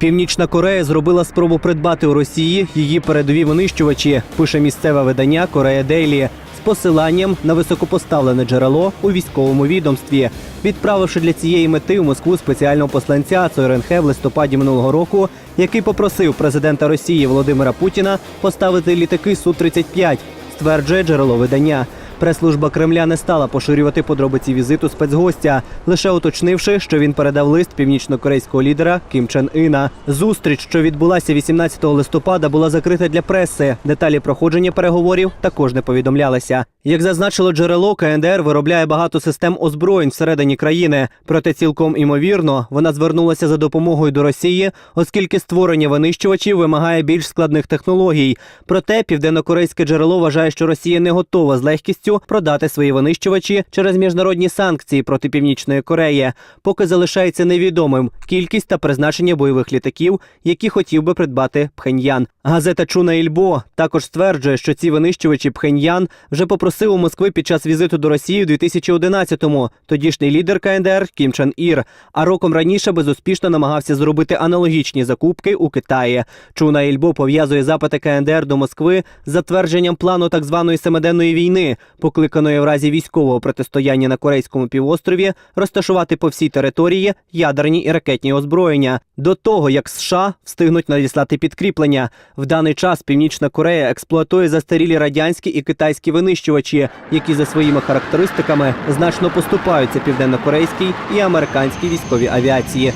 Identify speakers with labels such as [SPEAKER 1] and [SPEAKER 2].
[SPEAKER 1] Північна Корея зробила спробу придбати у Росії її передові винищувачі. Пише місцеве видання Корея Дейлі з посиланням на високопоставлене джерело у військовому відомстві, відправивши для цієї мети у Москву спеціального посланця ЦРНХ в листопаді минулого року, який попросив президента Росії Володимира Путіна поставити літаки су 35 стверджує джерело видання. Прес-служба Кремля не стала поширювати подробиці візиту спецгостя, лише уточнивши, що він передав лист північно-корейського лідера Кім Чен Іна. Зустріч, що відбулася 18 листопада, була закрита для преси. Деталі проходження переговорів також не повідомлялися. Як зазначило джерело, КНДР виробляє багато систем озброєнь всередині країни. Проте цілком імовірно вона звернулася за допомогою до Росії, оскільки створення винищувачів вимагає більш складних технологій. Проте південнокорейське джерело вважає, що Росія не готова з легкістю продати свої винищувачі через міжнародні санкції проти Північної Кореї, поки залишається невідомим кількість та призначення бойових літаків, які хотів би придбати Пхеньян. Газета Чуна Ільбо також стверджує, що ці винищувачі Пхеньян вже попросив у Москви під час візиту до Росії у 2011-му тодішній лідер КНДР Кім Чен Ір. А роком раніше безуспішно намагався зробити аналогічні закупки у Китаї. Чуна Ільбо пов'язує запити КНДР до Москви з затвердженням плану так званої семиденної війни, покликаної в разі військового протистояння на корейському півострові розташувати по всій території ядерні і ракетні озброєння до того, як США встигнуть надіслати підкріплення. В даний час Північна Корея експлуатує застарілі радянські і китайські винищувачі, які за своїми характеристиками значно поступаються південнокорейській і американській військовій авіації.